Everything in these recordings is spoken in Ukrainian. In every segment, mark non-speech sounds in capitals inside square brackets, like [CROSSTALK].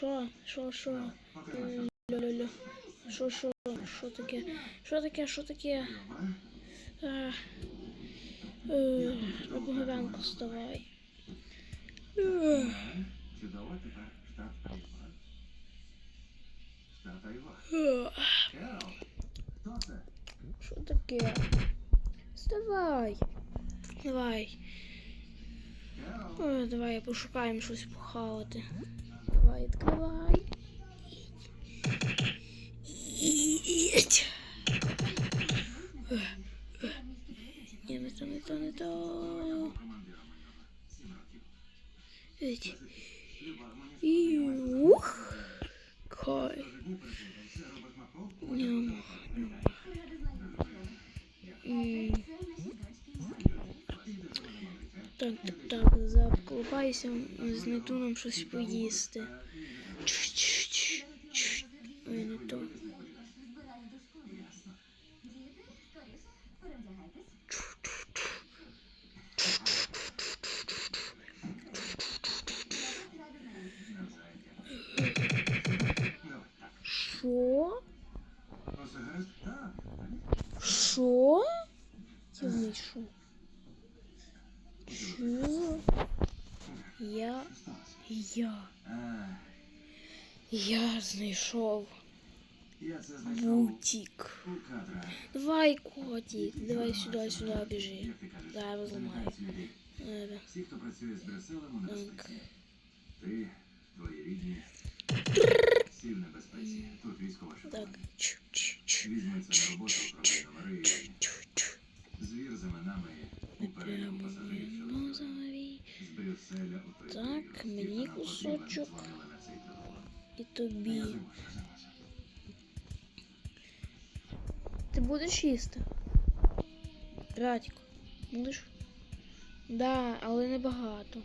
Що? Що, що? Лю-лю-лю. Що, що? Що таке? Що таке? Що таке? Доброго е, ранку, вставай. Е. Е. Що таке? Вставай. Давай. Ой, давай пошукаємо щось похавати. Давай, відкривай. Ні, не то, не то, не то. Ух. Кай. Ням. Так, так, так, заклопаюся, знайду нам щось поїсти. Ой, не то. Що? Що? Я знайшов. Чого? Я. Я. А, Я знайшов я це знайшов бутик. у кадра. Давай, котик, давай сюди, сюди біжи. Як ти кажеш, Зараз зламаю. залітаються людей. Е, Всі, хто працює з Брюсселем, у Так. небезпеці. Ти, твої рідні, всі в небезпеці. Тут військова Так. шпиталь. Чу-чу-чу. Візьметься на роботу, Будеш їсти? Будеш? Да, але не багато.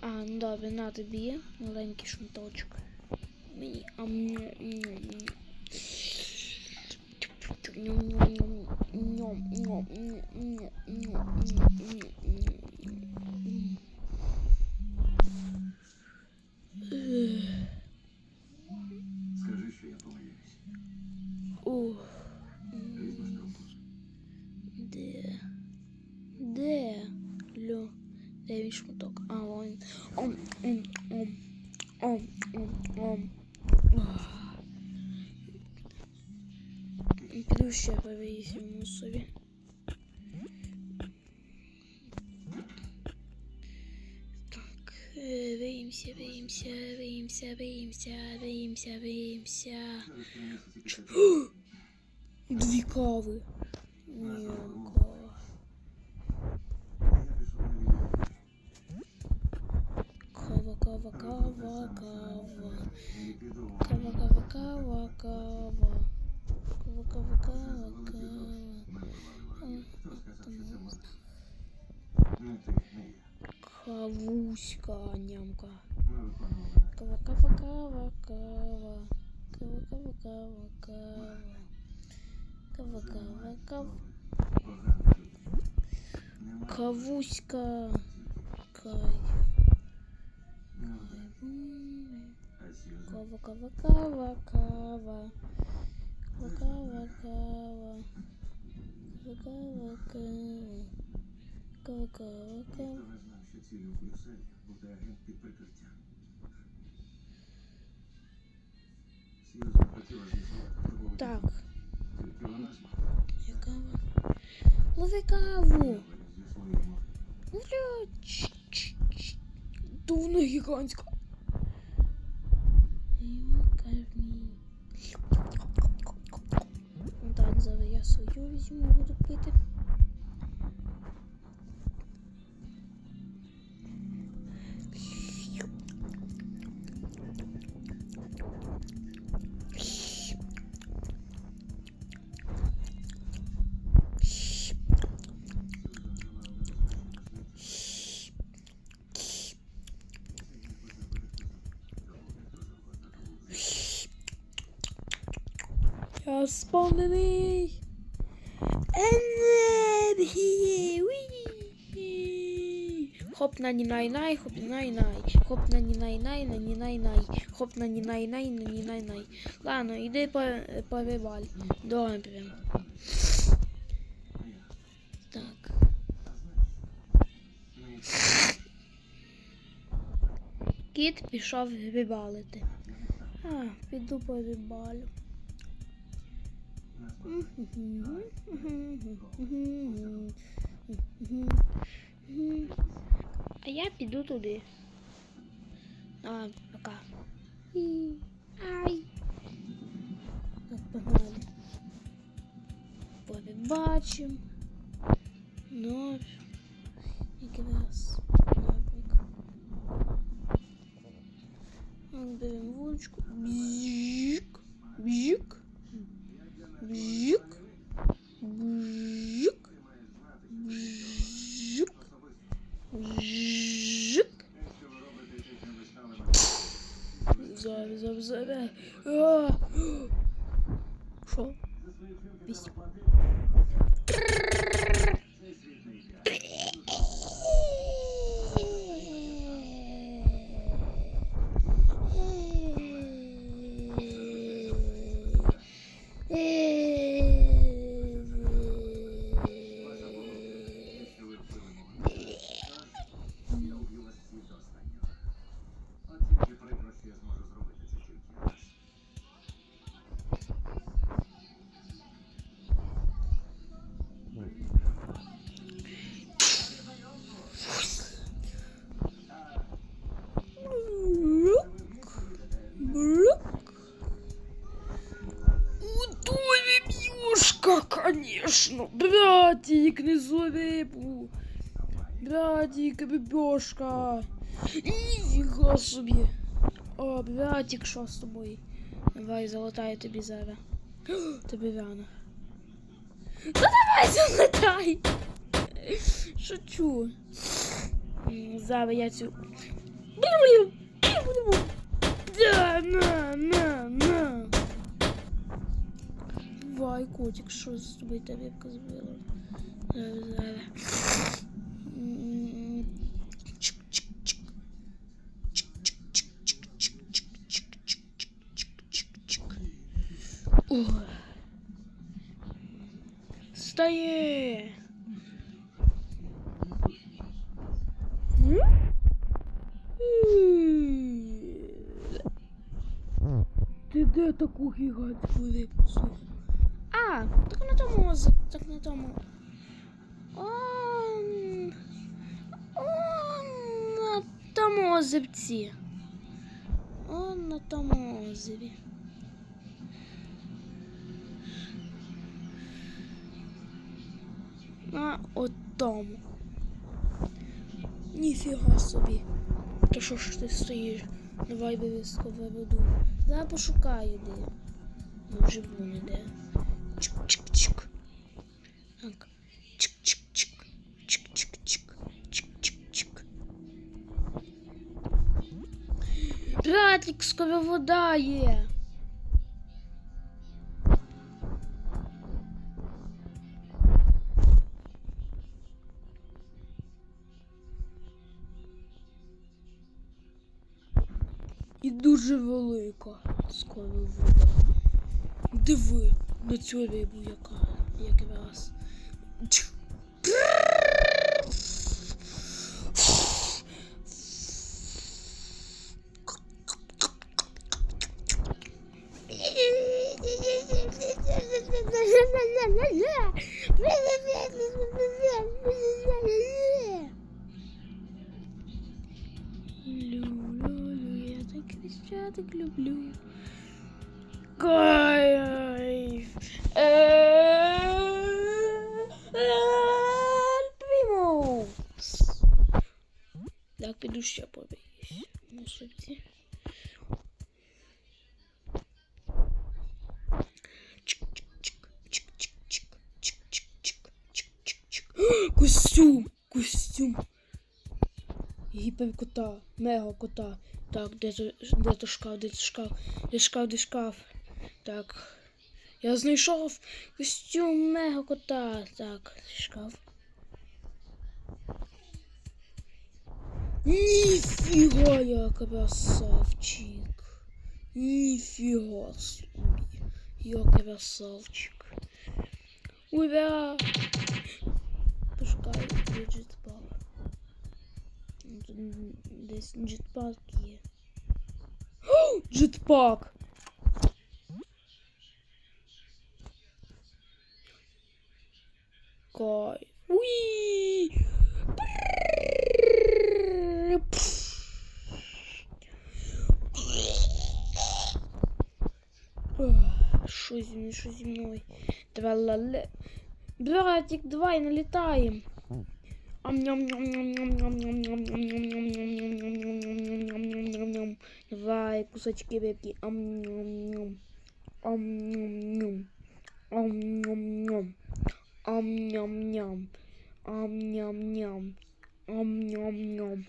А, ну добре, на тобі маленький шматочок. Мені. Ам, маленький шматок. А он... Он... Он... Он... Он... Он... он. Піду ще повісимо собі. Так, боїмся, боїмся, боїмся, боїмся, боїмся, боїмся. [GASPS] Дві кави. кава, кава, кава. Кава, кава, кава, кава. Кава, кава, кава. Кавуська, нямка. Кава, кава, кава, кава. Кава, кава, кава, кава. Кава, кава, кава. Кавуська. Кай. Кава, кава, кава, кава. Кава, кава, кава. Кава, кава, кава. Кава, кава, що цілю в буде агент під прикриттям. Сьюзен хотіла з'ясувати, Так, Тільки вона. Лови каву. Зі вона гігантська. Я сповнений енергії. Хоп на ні най най, хоп най най. Хоп на ні най най, на ні най най. Хоп на ні най най, на ні най най. Ладно, іди по, повиваль. Добре. Так. Кіт пішов вибалити. А, піду повибалю. А я піду туди. А, пока. Ай. Погнали. Побачимо. Ну, якраз беремо вуличку. Бжик. Бжик. Жук. Жук. Жук. Жук. Güzel güzel güzel. Aa. Конечно. Братик, не рибу. Братик, рибешка. Ніфіга собі. О, братик, що з тобою? Давай, залатаю тобі зараз. Тобі рано. Ну давай залатай. Шучу. Зараз я цю. Да, на, на, на. Давай, котик, що з тобою тобі казбила? Стає! Ти де таку гігантську липу? А, так на тому, так на тому. Он, он на тому озерці. Он на тому озері. На от тому. Ніфіга собі. То що ж ти стоїш? Давай обов'язково веду. Зараз пошукаю де. Ну, вже був Скоро вода є. І дуже велика скоро вода. Диви на цю рибу, яка якраз. Люблю, я так я так люблю. Кайф. Примус. Так, піду ще побіюсь. Мусорці. Костюм, костюм. Гіперкота, мега кота. Так, де то, де то шкаф, де то шкаф, де шкаф, де шкаф. Так. Я знайшов костюм мега кота. Так, шкаф. Ніфіга я красавчик. Ніфіга собі. Я красавчик. Ура! Десь джетпак є. [GASPS] О, Джетпак! Кайф. Уи! Що зі мною, що зі мною? Тралале. Братик, давай налітаємо. Давай, кусочки рыбки. Ам-ням-ням. Ам-ням-ням. Ам-ням-ням. Ам-ням-ням. Ам-ням-ням. Ам-ням-ням.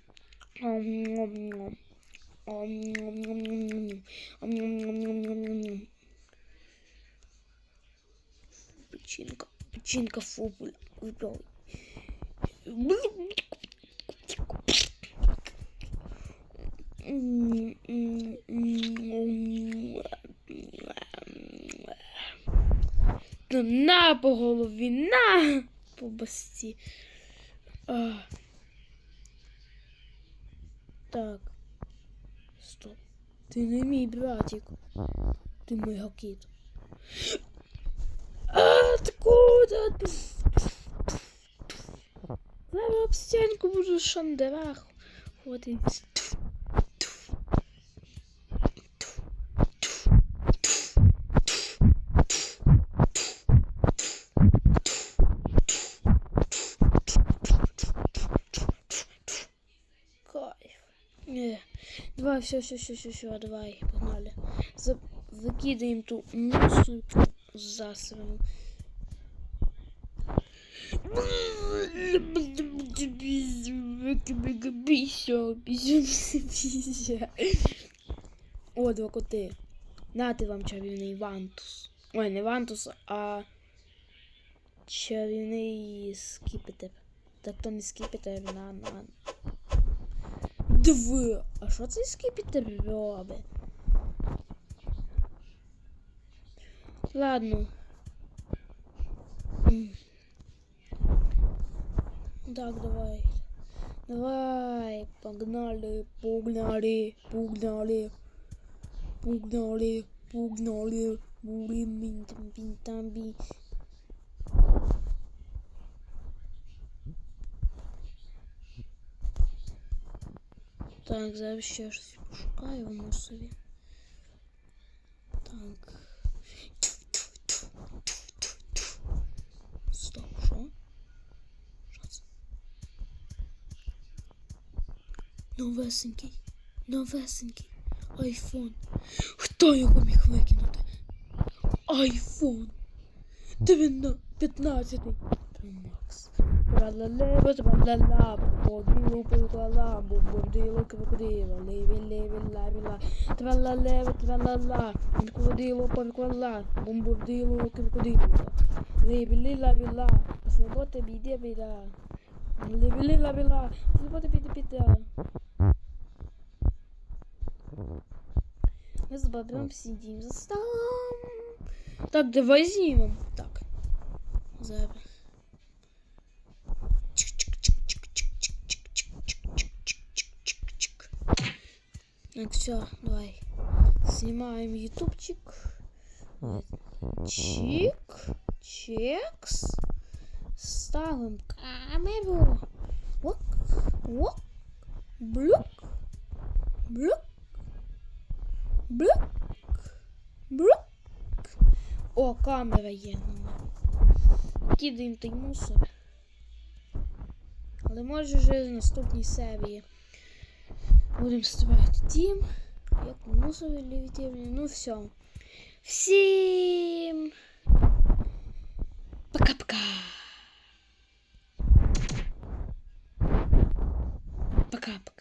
Ам-ням-ням. Ам-ням-ням-ням-ням. Ам-ням-ням-ням-ням-ням. Печінка. Печінка фобуля. Вибрали. На по голові, на по басті. А. Так. Стоп. Ти не мій братик. Ти мій гакіт. А, откуда? Зараз об стінку буду шандерах. Ходить. Кайф. Давай, все, все, все, все, все, давай, погнали. За... Закидаємо ту мусу засрану. О, два коти. Нати вам чарівний вантус. Ой, не вантус, а чарівний скіпетр. Так то не скіпетр, на, на. Диви, а що цей скіпетр робить? Ладно. Так, давай. Давай, погнали, погнали, погнали. Погнали, погнали. Будем бинтам бинтамби. Так, зараз ще щось пошукаю в мусорі. Так. Новесенький. Новесенький. Айфон. Хто його міг викинути? Айфон. 15 Pro Max. Тралалева, тралала, поділу пилкала, бубурділо, крокодило, леві, леві, лавіла, тралалева, тралала, крокодило, пилкала, бомбурділо, крокодило, леві, лила, віла, свобода біде, біда, леві, лила, віла, свобода біде, біда. Ми з бабром сидим за столом. Так, давай знімем. Так. Зараз. Так, все, давай. Снимаем ютубчик. Чик. Чекс. Ставим камеру. Вок. Вок. Блюк. Блюк. О, камера є. Кидаємо той мусор. Але може вже в наступній серії будемо створити тім. Як мусор лівітівні. Ну все. Всім. Пока-пока. Пока-пока.